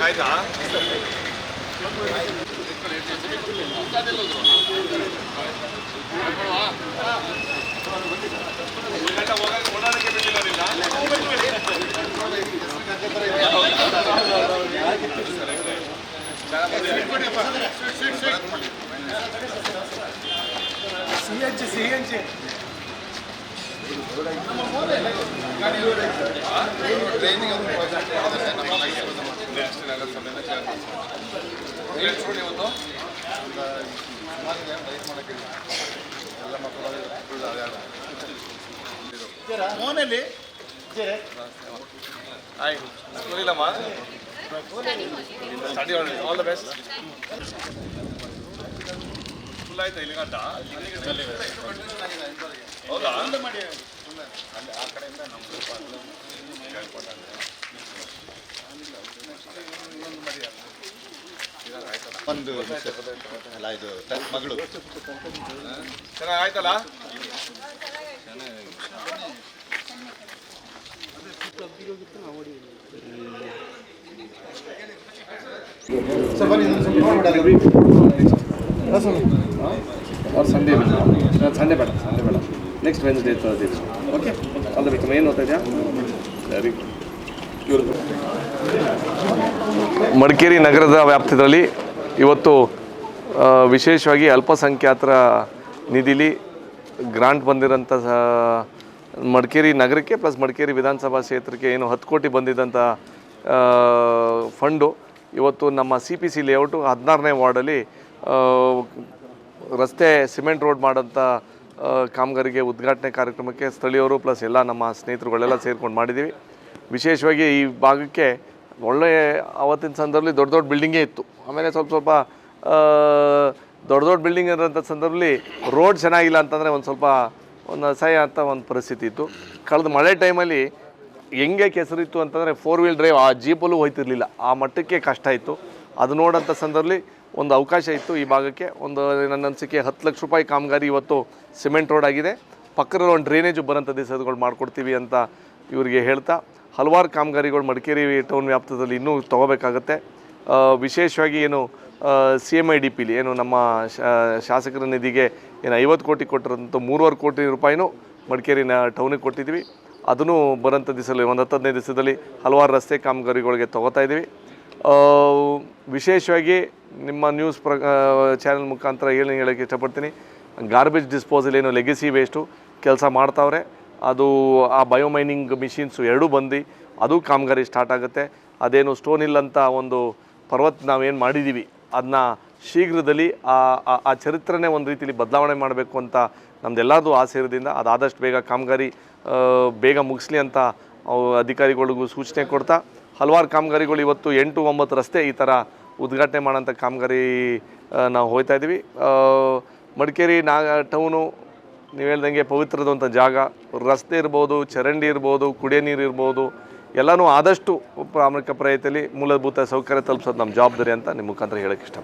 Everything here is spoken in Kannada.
ಆಯ್ತಾ? ಗಾಡಿ ಸಿಎಂಜಿ ಟ್ರೈನಿಂಗ್ ನ್ಯಾಷನಲ್ ನಗರಸಭೆಯಿಂದ ಹೇಳ್ಕೊಂಡು ಇವತ್ತು ಒಂದು ಸುಮಾರಿದೆ ಮಾಡೋಕ್ಕೆ ಎಲ್ಲ ಮಕ್ಕಳು ಫೋನಲ್ಲಿ? Hi ಸ್ಕೂಲಿಲ್ಲಮ್ಮ study all the best full ಆಯ್ತಾ ಇಲ್ಲಿ ಗಂಟ ಹೌದಾ? ಅಲ್ಲಿ ಆ ಕಡೆಯಿಂದ ನಮ್ಮ ಒಂದು ಅಲ್ಲ ಇದು ಮಗಳು. ಚೆನ್ನಾಗಿ ಆಯ್ತಲ್ಲ? और ಸಂಡೇ ಸಂಡೇ ಬೇಡ. ಸಂಡೇ ಬೇಡ. Next Wednesday Thursday okay all the best ಏನು ಓದ್ತಾ ಇದೆಯಾ? ಸರಿ ಗುಡ್ ಮಡಿಕೇರಿ ನಗರದ ವ್ಯಾಪ್ತಿಯಲ್ಲಿ ಇವತ್ತು ವಿಶೇಷವಾಗಿ ಅಲ್ಪಸಂಖ್ಯಾತರ ನಿಧಿಲಿ ಗ್ರಾಂಟ್ ಬಂದಿರೋಂಥ ಮಡಿಕೇರಿ ನಗರಕ್ಕೆ ಪ್ಲಸ್ ಮಡಿಕೇರಿ ವಿಧಾನಸಭಾ ಕ್ಷೇತ್ರಕ್ಕೆ ಏನು ಹತ್ತು ಕೋಟಿ ಬಂದಿದ್ದಂಥ ಫಂಡು ಇವತ್ತು ನಮ್ಮ ಸಿ ಪಿ ಸಿ ಲೇಔಟು ಹದಿನಾರನೇ ವಾರ್ಡಲ್ಲಿ ರಸ್ತೆ ಸಿಮೆಂಟ್ ರೋಡ್ ಮಾಡೋಂಥ ಕಾಮಗಾರಿಗೆ ಉದ್ಘಾಟನೆ ಕಾರ್ಯಕ್ರಮಕ್ಕೆ ಸ್ಥಳೀಯರು ಪ್ಲಸ್ ಎಲ್ಲ ನಮ್ಮ ಸ್ನೇಹಿತರುಗಳೆಲ್ಲ ಸೇರ್ಕೊಂಡು ಮಾಡಿದ್ದೀವಿ. ವಿಶೇಷವಾಗಿ ಈ ಭಾಗಕ್ಕೆ ಒಳ್ಳೆ ಆವತ್ತಿನ ಸಂದರ್ಭದಲ್ಲಿ ದೊಡ್ಡ ದೊಡ್ಡ ಬಿಲ್ಡಿಂಗೇ ಇತ್ತು. ಆಮೇಲೆ ಸ್ವಲ್ಪ ಸ್ವಲ್ಪ ದೊಡ್ಡ ದೊಡ್ಡ ಬಿಲ್ಡಿಂಗ್ ಇರೋಂಥ ಸಂದರ್ಭದಲ್ಲಿ ರೋಡ್ ಚೆನ್ನಾಗಿಲ್ಲ ಅಂತಂದರೆ ಒಂದು ಸ್ವಲ್ಪ ಒಂದು ಅಸಹ್ಯ ಅಂತ ಒಂದು ಪರಿಸ್ಥಿತಿ ಇತ್ತು. ಕಳೆದ ಮಳೆ ಟೈಮಲ್ಲಿ ಹೆಂಗೆ ಕೆಸರಿತ್ತು ಅಂತಂದರೆ ಫೋರ್ ವೀಲ್ ಡ್ರೈವ್ ಆ ಜೀಪಲ್ಲೂ ಹೋಯ್ತಿರಲಿಲ್ಲ. ಆ ಮಟ್ಟಕ್ಕೆ ಕಷ್ಟ ಇತ್ತು. ಅದು ನೋಡೋಂಥ ಸಂದರ್ಭದಲ್ಲಿ ಒಂದು ಅವಕಾಶ ಇತ್ತು ಈ ಭಾಗಕ್ಕೆ. ಒಂದು, ನನ್ನ ಅನಿಸಿಕೆ ಹತ್ತು ಲಕ್ಷ ರೂಪಾಯಿ ಕಾಮಗಾರಿ ಇವತ್ತು ಸಿಮೆಂಟ್ ರೋಡ್ ಆಗಿದೆ. ಪಕ್ಕದಲ್ಲಿ ಒಂದು ಡ್ರೈನೇಜು ಬರೋಂಥ ದಿವಸಗಳು ಮಾಡಿಕೊಡ್ತೀವಿ ಅಂತ ಇವರಿಗೆ ಹೇಳ್ತಾ ಹಲವಾರು ಕಾಮಗಾರಿಗಳು ಮಡಿಕೇರಿ ಟೌನ್ ವ್ಯಾಪ್ತದಲ್ಲಿ ಇನ್ನೂ ತಗೋಬೇಕಾಗತ್ತೆ. ವಿಶೇಷವಾಗಿ ಏನು ಸಿ ಎಂ ಐ ಡಿ ಪಿಲಿ ಏನು ನಮ್ಮ ಶಾಸಕರ ನಿಧಿಗೆ ಏನು ಐವತ್ತು ಕೋಟಿ ಕೊಟ್ಟಿರೋಂಥ ಮೂರುವರೆ ಕೋಟಿ ರೂಪಾಯಿನೂ ಮಡಿಕೇರಿನ ಟೌನಿಗೆ ಕೊಟ್ಟಿದ್ದೀವಿ. ಅದನ್ನು ಬರೋಂಥ ದಿವಸದಲ್ಲಿ ಒಂದು ಹತ್ತು ಹದಿನೈದು ದಿವಸದಲ್ಲಿ ಹಲವಾರು ರಸ್ತೆ ಕಾಮಗಾರಿಗಳಿಗೆ ತೊಗೋತಾ ಇದ್ದೀವಿ. ವಿಶೇಷವಾಗಿ ನಿಮ್ಮ ನ್ಯೂಸ್ ಪ್ರ ಚಾನೆಲ್ ಮುಖಾಂತರ ಹೇಳಿ ಹೇಳೋಕ್ಕೆ ಇಷ್ಟಪಡ್ತೀನಿ. ಗಾರ್ಬೇಜ್ ಡಿಸ್ಪೋಸಲ್ ಏನು ಲೆಗಸಿ ವೇಸ್ಟು ಕೆಲಸ ಮಾಡ್ತಾವ್ರೆ. ಅದು ಆ ಬಯೋಮೈನಿಂಗ್ ಮಿಷಿನ್ಸು ಎರಡೂ ಬಂದು ಅದು ಕಾಮಗಾರಿ ಸ್ಟಾರ್ಟ್ ಆಗುತ್ತೆ. ಅದೇನು ಸ್ಟೋನ್ ಇಲ್ಲ ಅಂತ ಒಂದು ಪರ್ವತ ನಾವೇನು ಮಾಡಿದ್ದೀವಿ ಅದನ್ನ ಶೀಘ್ರದಲ್ಲಿ ಆ, ಆ- ಚರಿತ್ರನೇ ಒಂದು ರೀತಿಯಲ್ಲಿ ಬದಲಾವಣೆ ಮಾಡಬೇಕು ಅಂತ ನಮ್ದೆಲ್ಲರದು ಆಸೆ ಇರೋದ್ರಿಂದ ಅದಾದಷ್ಟು ಬೇಗ ಕಾಮಗಾರಿ ಬೇಗ ಮುಗಿಸ್ಲಿ ಅಂತ ಅಧಿಕಾರಿಗಳಿಗೂ ಸೂಚನೆ ಕೊಡ್ತಾ, ಹಲವಾರು ಕಾಮಗಾರಿಗಳು ಇವತ್ತು ಎಂಟು ಒಂಬತ್ತು ರಸ್ತೆ ಈ ಥರ ಉದ್ಘಾಟನೆ ಮಾಡೋಂಥ ಕಾಮಗಾರಿ ನಾವು ಹೋಗ್ತಾ ಇದ್ದೀವಿ. ಮಡಿಕೇರಿ ನಾಗ ಟೌನು ನೀವು ಹೇಳ್ದಂಗೆ ಪವಿತ್ರದಂಥ ಜಾಗ, ರಸ್ತೆ ಇರ್ಬೋದು, ಚರಂಡಿ ಇರ್ಬೋದು, ಕುಡಿಯೋ ನೀರು ಇರ್ಬೋದು, ಎಲ್ಲನೂ ಆದಷ್ಟು ಪ್ರಾಮಾಣಿಕ ಪ್ರಯತ್ನದಲ್ಲಿ ಮೂಲಭೂತ ಸೌಕರ್ಯ ತಲುಪಿಸೋದು ನಮ್ಮ ಜವಾಬ್ದಾರಿ ಅಂತ ನಿಮ್ಮ ಮುಖಾಂತರ ಹೇಳೋಕ್ಕೆ ಇಷ್ಟಪಡ್ತೀನಿ.